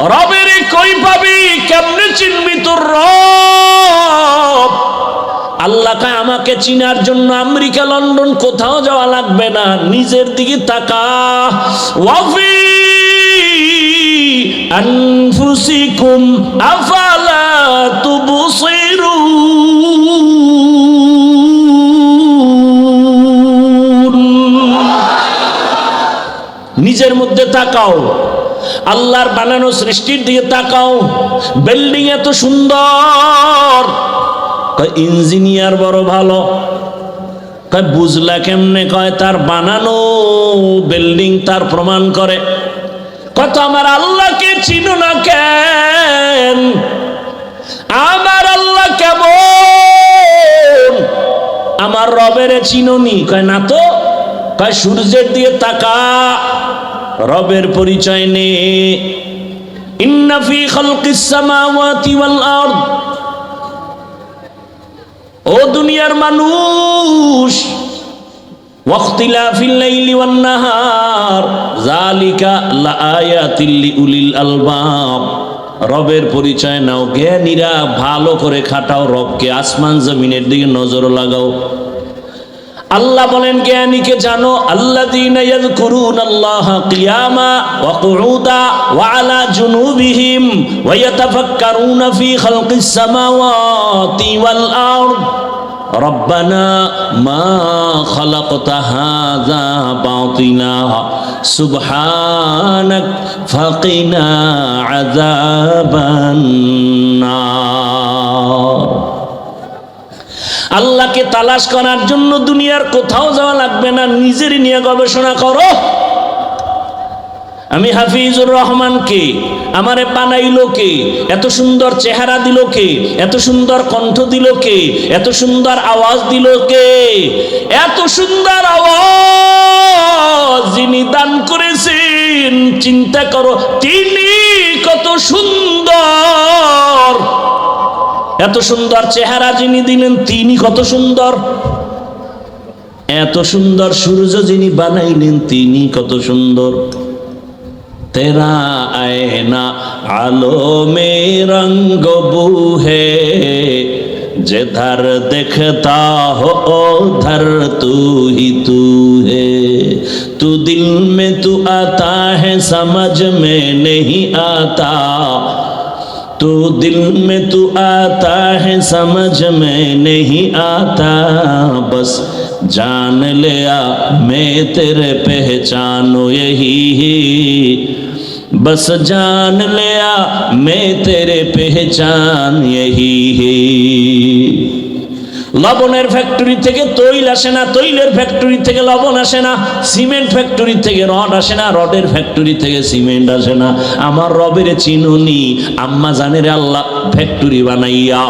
রবের কই পাবি? কেমনে চিনবি তোর রব? আল্লাহকে আমাকে চিনার জন্য আমেরিকা, লন্ডন কোথাও যাওয়া লাগবে না। নিজের দিকে তাকা। ওয়াফি আনফুসিকুম আফালা তুবসিরুন। নিজের মধ্যে তাকাও। আল্লাহর বানানো সৃষ্টির দিকে তাকাও। বিল্ডিং এত সুন্দর। ইঞ্জিনিয়ার বড় ভালো। বুঝলা কেমনে? কয়, তার বানানো বিল্ডিং তার প্রমাণ করে। কত আমার আল্লাহকে চিনো না কেন? আমার আল্লাহ কেমন? আমার রবের চিননি। কয়, না তো? কয়, সূর্যের দিয়ে তাকা। রবের পরিচয় নে। ইন্না ফি ওয়াল আরদ। ও দুনিয়ার মানুষ, ওয়াখতিলাফিল লাইলি ওয়ান নাহার, যালিকা লাআয়াতিল লিউলিল আলবাব। রবের পরিচয় নাও, জ্ঞানীরা ভালো করে খাটাও রবকে, আসমান জমিনের দিকে নজর লাগাও। আল্লাহ বলেন, জ্ঞানীকে জানো আল্লাহ করুন আল্লাহ কিয়ামা ওয়াকুদা ওয়ালা জুনুবিহিম ওয়াতাফাক্কারুনা ফি খালকিস সামাওয়াতি ওয়াল আরদ। রব্বানা মা খালাকতা হাযা বাতিলা সুবহানাক ফাকিনা আযাবান নার। আল্লাহকে তালাশ করার জন্য দুনিয়ার কোথাও যাওয়া লাগবে না, নিজেরই নিয়ে গবেষণা করো। আমি হাফিজুর রহমানকে আমারে বানাইলো কে? এত সুন্দর চেহারা দিল কে? এত সুন্দর কণ্ঠ দিল কে? এত সুন্দর আওয়াজ দিল কে? এত সুন্দর আওয়াজ যিনি দান করেছেন, চিন্তা করো তিনি কত সুন্দর। এত সুন্দর চেহারা যিনি দিলেন, তিনি কত সুন্দর? এত সুন্দর সূর্য যিনি বানাইলেন, তিনি কত সুন্দর? তেরা আয়না আলো মে রঙ্গ বুহে যেধার দেখতা হো ধর তু হি তু হে তু দিল মে তু আতা হে সমঝ মে নেহি আতা। तू दिल में तू आता है, समझ में नहीं आता। बस जान लिया मैं तेरे पहचानो यही है। बस जान लिया मैं तेरे पहचान यही है। লবণের ফ্যাক্টরি থেকে তৈল আসে না, তৈলের ফ্যাক্টরি থেকে লবণ আসে না সিমেন্ট ফ্যাক্টরি থেকে রড আসে না রডের ফ্যাক্টরি থেকে সিমেন্ট আসে না। আমার রবের চিনুনি, আম্মা জানের আল্লাহ ফ্যাক্টরি বানাইয়া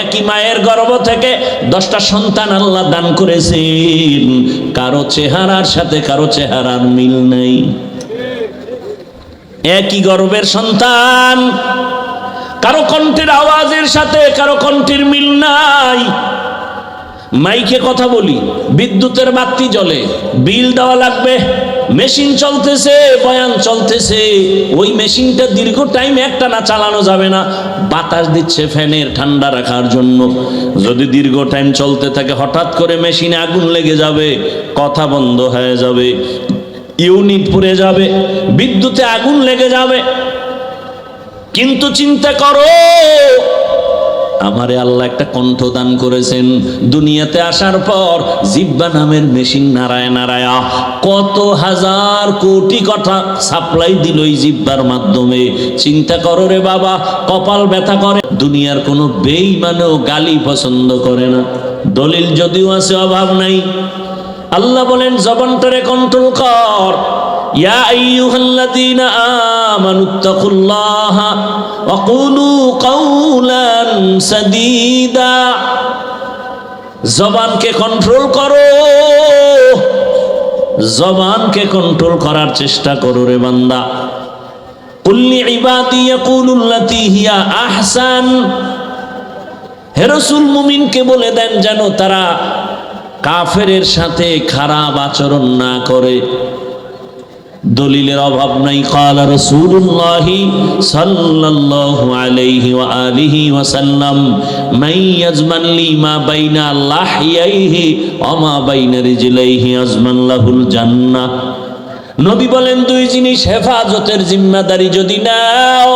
একই মায়ের গর্ব থেকে দশটা সন্তান আল্লাহ দান করেছেন। কারও চেহারার সাথে কারও চেহারার মিল নেই। একই গর্বের সন্তান, কারও কণ্ঠের আওয়াজের সাথে কারও কণ্ঠের মিল নাই। মাইকে কথা বলি, বিদ্যুতের বাতি জ্বলে, বিল দেওয়া লাগবে, মেশিন চলতেছে, বয়ান চলতেছে, ওই মেশিনটা দীর্ঘ টাইম একটা না চালানো যাবে না, বাতাস দিচ্ছে ফ্যানের ঠান্ডা রাখার জন্য। যদি দীর্ঘ টাইম চলতে থাকে, হঠাৎ করে মেশিনে আগুন লেগে যাবে, কথা বন্ধ হয়ে যাবে, ইউনিট পুড়ে যাবে, বিদ্যুতে আগুন লেগে যাবে। কিন্তু চিন্তা করো আমারে আল্লাহ একটা কণ্ঠ দান করেছেন। দুনিয়াতে আসার পর জিব্বা নামের মেশিন নারায় নারায়া কত হাজার কোটি কথা সাপ্লাই দিল এই জিব্বার মাধ্যমে। চিন্তা করো রে বাবা, কপাল ব্যথা করে। দুনিয়ার কোনো বেইমানেও গালি পছন্দ করে না। দলিল যদিও আছে, অভাব নাই। আল্লাহ বলেন, জবানটারে কন্ট্রোল কর। ইয়া আইয়ুহাল্লাযীনা আমানুত্তাকুল্লাহা ওয়া কুলু কাওলান সাদীদা। জবানকে কন্ট্রোল করো। জবানকে কন্ট্রোল করার চেষ্টা করো রে বান্দা। কুল্লি ইবাদি ইয়াকুলুল্লাতী হিয়া আহসান। হে রাসূল মুমিনকে বলে দেন যেন তারা কাফেরের সাথে খারাপ আচরণ না করে। দলিলের অভাব নাই। কালা রসুল্লাহ সাল্লাল্লাহু আলাইহি ওয়া আলিহি ওয়া সাল্লাম মাই ইয়াজমান লি মা বাইনা লাহিয়াইহি ওয়া মা বাইনা রিজলাইহি আজমান লাহুল জান্নাহ। নবী বলেন, দুই জিনিস হেফাজতের জিম্মাদারি যদি নাও,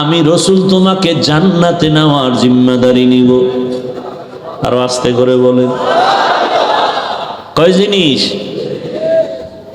আমি রসুল তোমাকে জান্নাতে নেওয়ার জিম্মাদারি নিব। আরও আস্তে করে বলেন। কয় জিনিস?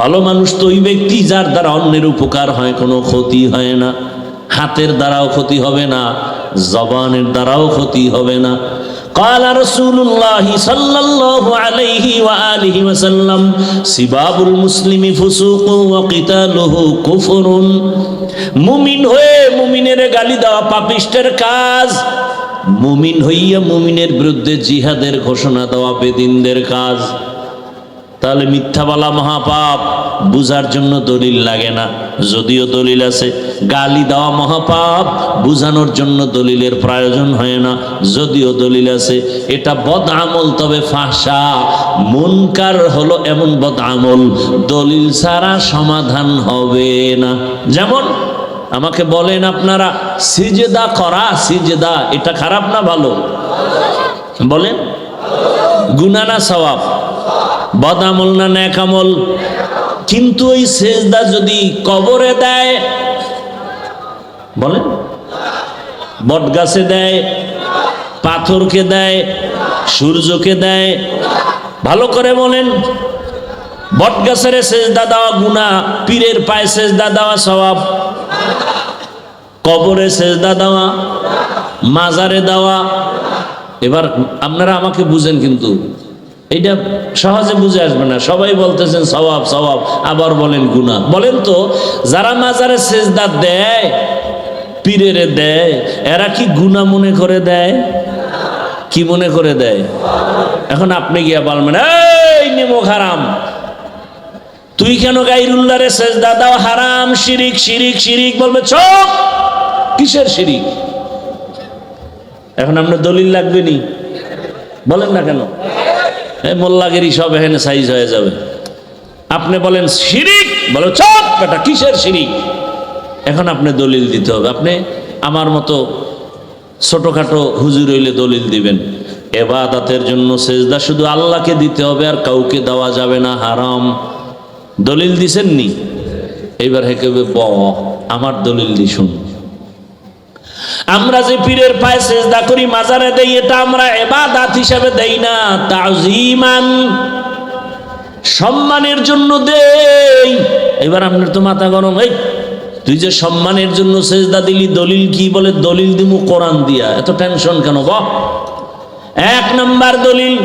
ভালো মানুষ তো ওই ব্যক্তি যার দ্বারা অন্যের উপকার হয় কোনো ক্ষতি হয় না হাতের দ্বারাও ক্ষতি হবে না জবানের দ্বারাও ক্ষতি হবে না قال رسول الله صلى الله عليه وآله وسلم سباب المسلم فسوق وقتاله كفر মুমিন হয়ে মুমিনের গালি দেওয়া পাপিষ্টের কাজ মুমিন হইয়া মুমিনের বিরুদ্ধে জিহাদের ঘোষণা দেওয়া বেদিনদের কাজ। তাহলে মিথ্যা বলা মহাপাপ, বুঝার জন্য দলিল লাগে না। যদিও দলিল আছে, গালি দেওয়া মহাপাপ, বুঝানোর জন্য দলিলের প্রয়োজন হয় না। যদিও দলিল আছে, এটা বদ আমল তবে ফাঁসা মুনকার হলো এমন বদ আমল দলিল ছাড়া সমাধান হবে না। যেমন আমাকে বলেন আপনারা, সিজেদা করা, সিজেদা, এটা খারাপ না ভালো? বলেন। গুনা না সওয়াব? বদামল না ন্যাকামল কিন্তু ওই সেজদা যদি কবরে দেয়, বলেন। বট গাছে দেয়, পাথরকে দেয়, সূর্যকে দেয়, ভালো করে বলেন। বট গাছের সেজদা দেওয়া গুণা পীরের পায়ে সেজদা দেওয়া স্বভাব কবরে সেজদা দেওয়া, মাজারে দেওয়া। এবার আপনারা আমাকে বুঝেন কিন্তু এটা সহজে বুঝে আসবে না। সবাই বলতেছেন সবাব সবাব আবার বলেন গুণা বলেন তো, যারা মাজারে সেজদা দেয়, পীরেরে দেয়, এরা কি গুণা মনে করে দেয়? কি মনে করে দেয়? এখন আপনি গিয়া বলবেন, এই নেমো হারাম তুই কেন গাইরুল্লারে সেজদা দাও? হারাম, শিরিক শিরিক শিরিক। বলবে চোখ কিসের শিরিক এখন আপনার দলিল লাগবে নি? বলেন না কেন? এই মোল্লাগেরি সব এখানে সাইজ হয়ে যাবে। আপনি বলেন শিরিক বলো, চপ কিসের শিরিক এখন আপনি দলিল দিতে হবে। আপনি আমার মতো ছোটোখাটো হুজুর হইলে দলিল দিবেন। এবাদাতের জন্য সেজদা শুধু আল্লাহকে দিতে হবে আর কাউকে দেওয়া যাবে না, হারাম। দলিল দিছেন নি? এইবার হেকে ব, আমার দলিল দি শুন আমরা যে পীরের পায়ে সেজদা করি, মাজারে দেই, এটা আমরা এবাদাত হিসাবে দেই না, তাজিমান। সম্মানের জন্য দেই। এবার আপনার তো মাথা গরম, এই তুই যে সম্মানের জন্য সেজদা দিলি, দলিল কি বলে? দলিল দিমু কোরআন দিয়া। এত টেনশন কেন বহ এক নাম্বার দলিল,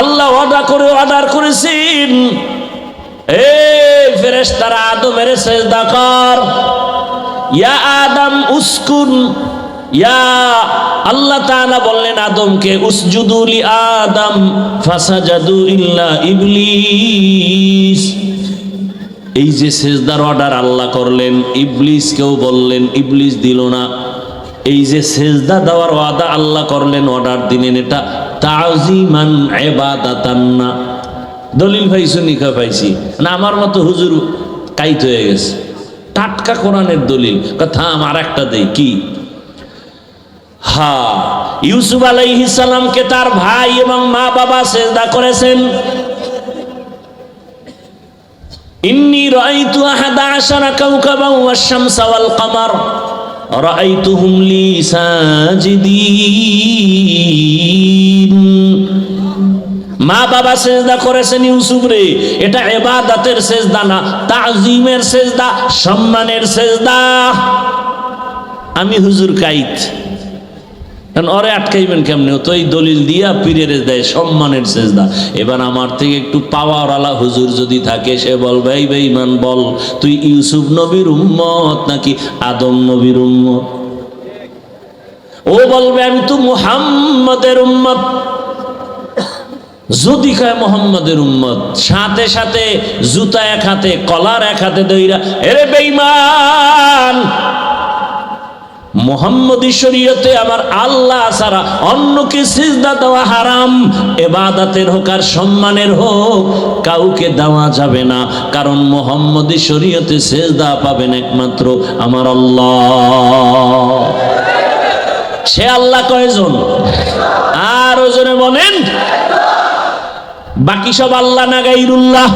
আল্লাহ অর্ডার করে অর্ডার করেছেন, এই ফেরেশতারা আদমের সেজদা কর। ইয়া আদম উস্কুন। ইয়া আল্লাহ তাআলা বললেন আদমকে উসজুদুলি আদম ফাসাজাদু ইল্লা ইবলিস। এই যে সেজদার অর্ডার আল্লাহ করলেন ইবলিসকেও বললেন, ইবলিস দিল না। এই যে সেজদা দেওয়ার ওয়াদা আল্লাহ করলেন, অর্ডার দিলেন, এটা তাজিমান এবাদাতান না। দলিল পাইছো নিখা পাইছি। না আমার মতো হুজুর কাইত হয়ে গেছে। টাটকা কোরআনের দলিল। কথা আমার একটা দেই, কি? হা, ইউসুফ সালামকে তার ভাই এবং মা বাবা সেজদা করেছেন। ইন্নি কমার। মা বাবা সেজদা করেছেন ইউসুফ রে। এটা এবাদাতের সেজদা না, তাজিমের সেজদা, সম্মানের সেজদা। আমি হুজুর কাইত। অরে আটকাইবেন কেমনে? তো এই দলিল দিয়া পীরের দেয় সম্মানের সেজদা। এবার আমার থেকে একটু পাওয়ার আলা হুজুর যদি থাকে, সে বলবে এই বেঈমান, বল, তুই ইউসুফ নবীর উম্মত নাকি আদম নবীর উম্মত? ও বলবে, আমি তো মুহাম্মদের উম্মত। যদি কয় মোহাম্মদের উম্মত, সাথে সাথে জুতা এক হাতে, কলার এক হাতে দইরা, এরে বেঈমান! মোহাম্মদী শরীয়তে আমার আল্লাহ ছাড়া অন্যকে সিজদা দেওয়া হারাম? এবাদাতের হোক আর সম্মানের হোক, কাউকে দেওয়া যাবে না। কারণ মোহাম্মদী শরীয়তে সেজদা পাবেন একমাত্র আমার আল্লাহ। সে আল্লাহ কয়জন? আর ওজনে বলেন। বাকি সব আল্লাহ না গাইরুল্লাহ?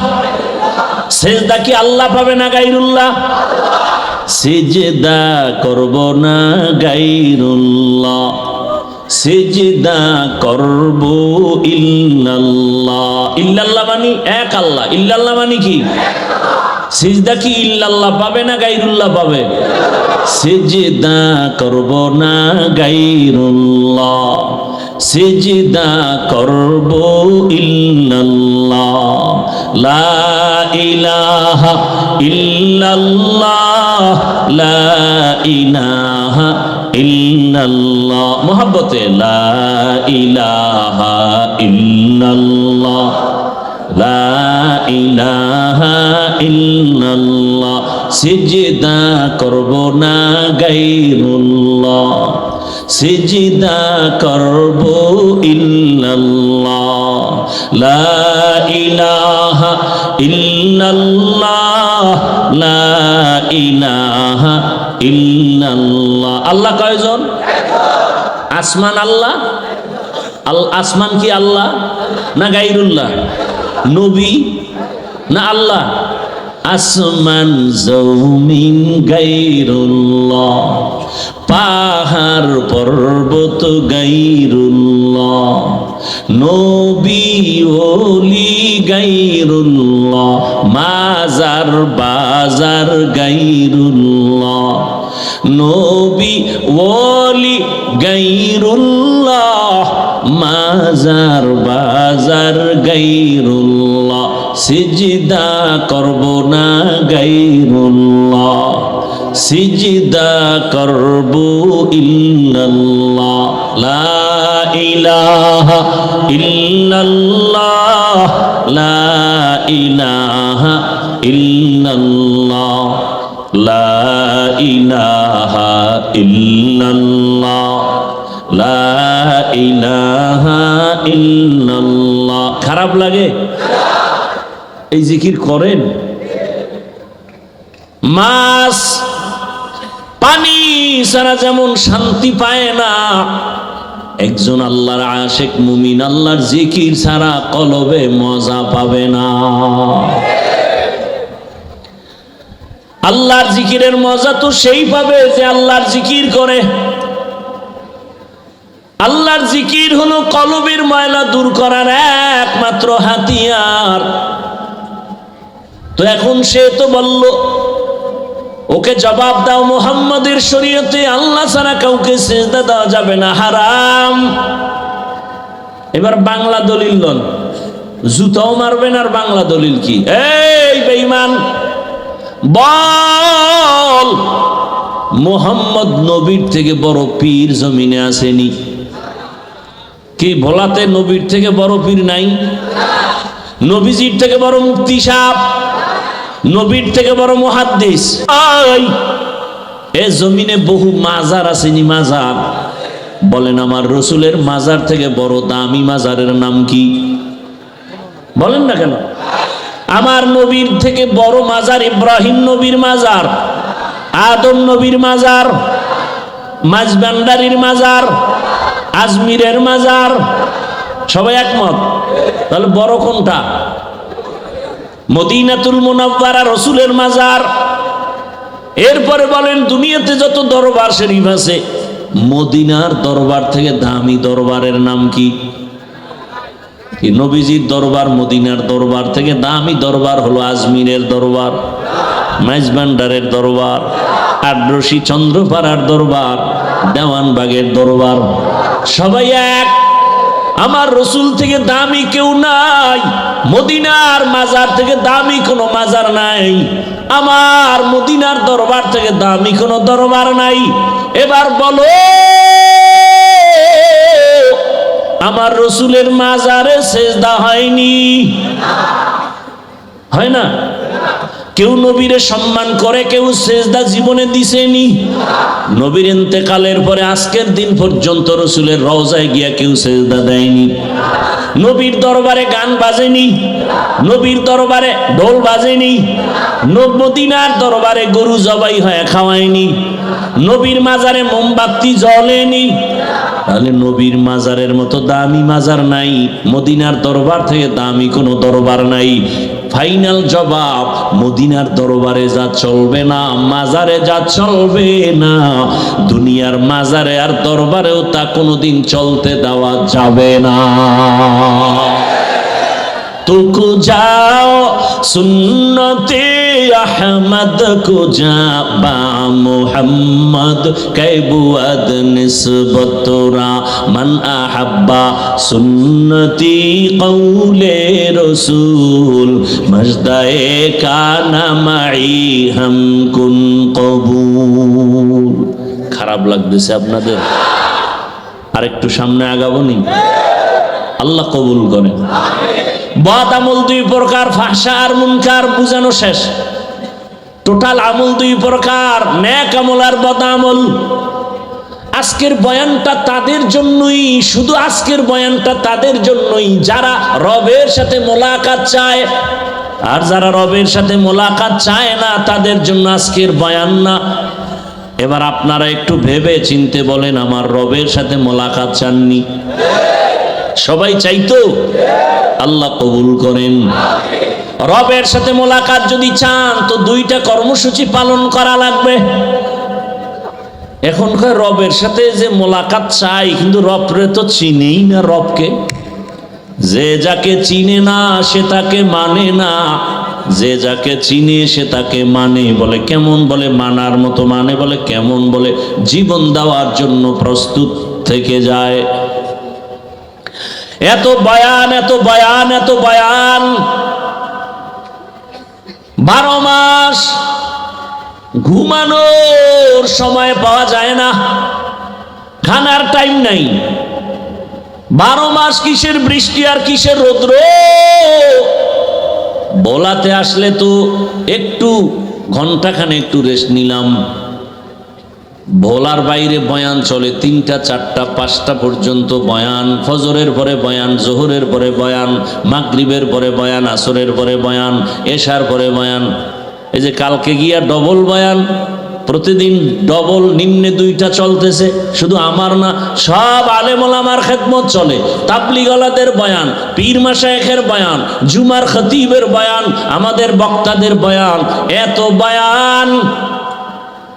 সেজদা কি আল্লাহ পাবে না গাইরুল্লাহ? সেজদা করব না গাইরুল্লাহ। সেজদা করব ইল্লাল্লাহ। ইল্লাল্লাহ মানে? এক আল্লাহ। ইল্লাল্লাহ মানে কি? সিজদা কি ইল্লাল্লাহ পাবে না গাইরুল্লাহ পাবে? সেজদা করব না গাইরুল্লাহ। সেজদা করব ইল্লাল্লাহ। লা ইলাহা ইল্লাল্লাহ। লা ইলাহা ইল্লাল্লাহ। মোহাব্বতে, লা ইলাহা ইল্লাল্লাহ। লা ইলাহা ইল্লাল্লাহ। সিজদা করব না গাইরুল্লাহ সিজদা করব ইল্লাল্লাহ। লা ইলাহা লা আল্লাহ কয়জন? আসমান আল্লাহ। আল আসমান কি আল্লাহ? না গাইরুল্লাহ? নবী? না আল্লাহ? আসমান জৌমিন গাইরুল্লাহ। পাহাড় পর্বত গাইরুল্লাহ, নবী ওলি গাইরুল্লাহ, মাজার বাজার গাইরুল্লাহ, নবী ওলি গাইরুল্লাহ, মাজার বাজার গাইরুল্লাহ, সিজদা করব না গাইরুল্লাহ। সিজদা করব ইল্লাল্লাহ, লা ইলাহা ইল্লাল্লাহ, লা ইলাহা ইল্লাল্লাহ, লা ইলাহা ইল্লাল্লাহ, লা ইলাহা ইল্লাল্লাহ। খারাপ লাগে? এই জিকির করেন? মাছ পানি ছাড়া যেমন শান্তি পায় না, একজন আল্লাহর আশেক মুমিন আল্লাহর জিকির ছাড়া কলবে মজা পাবে না। আল্লাহর জিকিরের মজা তো সেই পাবে যে আল্লাহর জিকির করে। আল্লাহর জিকির হলো কলবের ময়লা দূর করার একমাত্র হাতিয়ার। তো এখন সে তো বলল ওকে জবাব দাও মোহাম্মদের শরীয়তে, আল্লাহ ছাড়া কাউকে সেজদা দেওয়া যাবে না, হারাম। এবার বাংলা দলিল লন। জুতাও মারবেন আর বাংলা দলিল কি? এই বেঈমান, বল, মোহাম্মদ নবীর থেকে বড় পীর জমিনে আসেনি। কি ভোলাতে নবীর থেকে বড় পীর নাই? নবীজির থেকে বড় মুক্তি সাপ নবীর থেকে বড় মহাদ্দেশ এ জমিনে বহু মাজার আসেনি মাজার? বলেন, আমার রসুলের মাজার থেকে বড় দামি মাজারের নাম কি? বলেন না কেন? আমার নবীর থেকে বড় মাজার ইব্রাহিম নবীর মাজার, আদম নবীর মাজার মাঝবান্ডারির মাজার, আজমিরের মাজার, সবাই একমত? তাহলে বড় কোনটা? মদিনাতুল মুনাব্বারা রসুলের মাজার। এরপরে বলেন, দুনিয়াতে যত দরবার শরীফ আছে, মদিনার দরবার থেকে দামি দরবারের নাম কি? নবীজির দরবার, মদিনার দরবার থেকে দামি দরবার হলো আজমিরের দরবার, মাইজবান্ডারের দরবার আড্রসি চন্দ্রপাড়ার দরবার, দেওয়ানবাগের দরবার। সবাই এক। আমার রসুল থেকে দামি কেউ নাই। মদিনার মাজার থেকে দামি কোনো মাজার নাই। আমার মদিনার দরবার থেকে দামি কোনো দরবার নাই। এবার বলো, আমার রসুলের মাজারে সেজদা হয়নি? হয় না? কেউ নবীরে সম্মান করে, কেউ সেজদা জীবনে দিছেনি। নবীর ইন্তেকালের পরে আজকের দিন পর্যন্ত রসুলের রওজায় গিয়া কেউ সেজদা দেয়নি। নবীর দরবারে গান বাজেনি, নবীর দরবারে ঢোল বাজেনি মদিনার দরবারে গরু জবাই হয়ে খাওয়ায়নি। নবীর মাজারে মোমবাতি জ্বলেনি। তাহলে নবীর মাজারের মতো দামি মাজার নাই। মদিনার দরবার থেকে দামি কোনো দরবার নাই। ফাইনাল জবাব, মদিনার দরবারে যা চলবে না, মাজারে যা চলবে না, দুনিয়ার মাজারে আর দরবারেও তা কোনোদিন চলতে দেওয়া যাবে না। तुको जाओ सुन्नते अहमद को जा बा मोहम्मद कैबुअद निस्बतरा मन अहब्बा सुन्नती कौले रसूल मजदाए काना माई हम कुन কবুল খারাপ লাগতেছে আপনাদের আরেকটু সামনে আগাবো নি আল্লাহ কবুল করেন বদ আমল দুই প্রকার ফাঁসা আর মুনকার, বুঝানো শেষ। টোটাল আমল দুই প্রকার ন্যাক আমল আর বদ আমল। আজকের বয়ানটা তাদের জন্যই, শুধু আজকের বয়ানটা তাদের জন্যই। যারা রবের সাথে মোলাকাত চায়, আর যারা রবের সাথে মোলাকাত চায় না, তাদের জন্য আজকের বয়ান না। এবার আপনারা একটু ভেবে চিনতে বলেন, আমার রবের সাথে মোলাকাত চাননি? সবাই চাইতো আল্লাহ কবুল করেন। রবের সাথে মোলাকাত যদি চান, তো দুইটা কর্মসূচি পালন করা লাগবে। এখনকার রবের সাথে যে মোলাকাত চাই, কিন্তু রবরে তো চিনেই না রবকে। যে যাকে চিনে না, সে তাকে মানে না। যে যাকে চিনে, সে তাকে মানে। বলে কেমন, বলে মানার মতো মানে বলে কেমন, বলে জীবন দেওয়ার জন্য প্রস্তুত থেকে যায়। এত বয়ান এত বয়ান এত বয়ান। বারো মাস ঘুমানোর সময় পাওয়া যায় না। খানার টাইম নাই। বারো মাস কিসের বৃষ্টি আর কিসের রৌদ্র? বলাতে আসলে তো একটু ঘন্টাখানে একটু রেস্ট নিলাম। ভোলার বাইরে বয়ান চলে, তিনটা, চারটা, পাঁচটা পর্যন্ত বয়ান, ফজরের পরে বয়ান, জোহরের পরে বয়ান, মাগরিবের পরে বয়ান, আসরের পরে বয়ান, এশার পরে বয়ান। এই যে কালকে গিয়া ডবল বয়ান, প্রতিদিন ডবল, নিম্নে দুইটা চলতেছে, শুধু আমার না, সব আলেমল আমার খেদমত চলে। তাবলিগলাদের বয়ান, পীর মাসায়েখের বয়ান, জুমার খতিবের বয়ান, আমাদের বক্তাদের বয়ান, এত বয়ান।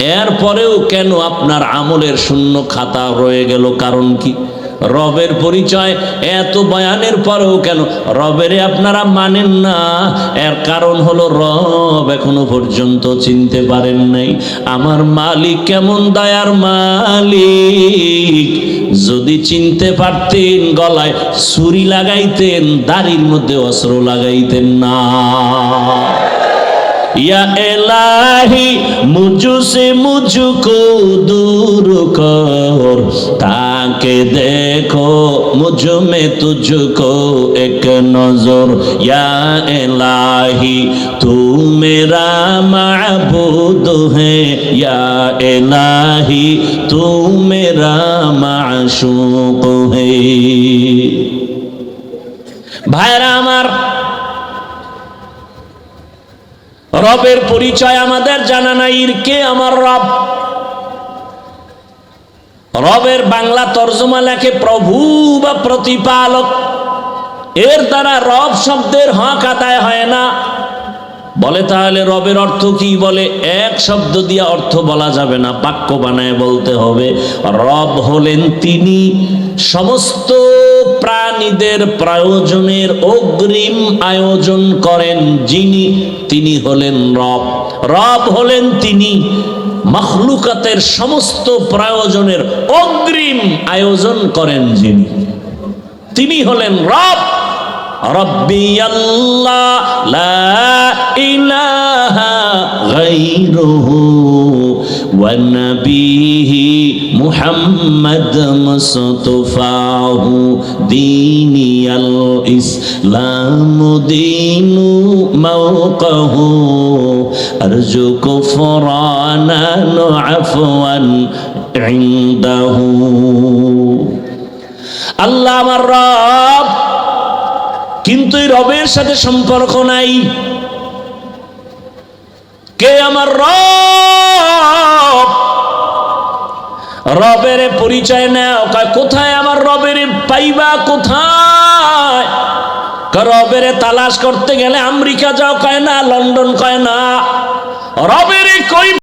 এরপরেও কেন আপনার আমলের শূন্য খাতা রয়ে গেল? কারণ কি? রবের পরিচয় এত বয়ানের পরেও কেন? রবেরে আপনারা মানেন না। এর কারণ হলো রব এখনও পর্যন্ত চিনতে পারেন নাই। আমার মালিক কেমন দয়ার মালিক? যদি চিনতে পারতেন গলায় ছুরি লাগাইতেন, দাড়ির মধ্যে অস্ত্র লাগাইতেন না। या एलाही मुझू से मुझको दूर कर, ताके देखो मुझमें तुझको एक नज़र। या एलाही, तू मेरा महबूद है। या एलाही, तू मेरा माशूक है। भाई রবের পরিচয় আমাদের জানা নাই কে আমার রব? রবের বাংলা তর্জমা লেখে প্রভু বা প্রতিপালক। এর দ্বারা রব শব্দের হক আদায় হয় না। বলে তাহলে রবের অর্থ কি বলে? এক শব্দ দিয়ে অর্থ বলা যাবে না, বাক্য বানায় বলতে হবে। রব হলেন তিনি সমস্ত প্রাণীদের প্রয়োজনের অগ্রিম আয়োজন করেন যিনি, তিনি হলেন রব। রব হলেন তিনি মখলুকাতের সমস্ত প্রয়োজনের অগ্রিম আয়োজন করেন যিনি। তিনি হলেন রব। রব্বি আল্লাহ, লা ইলাহা গায়রুহু ওয়া নবিহি মুহাম্মদ মুস্তাফাহু দীনিয়াল ইসলাম দীনু মাওকাহু আরজু কুফরানান আফওয়ান ইনদাহু। আল্লাহ আমার রব, কিন্তু এই রবের সাথে সম্পর্ক নাই। কে আমার রব? পরিচয় নেও কোথায় আমার রবের পাইবা, কোথায়? রবের তালাশ করতে গেলে আমেরিকা যাও। কয়, না, লন্ডন। কয়, না। রবের কই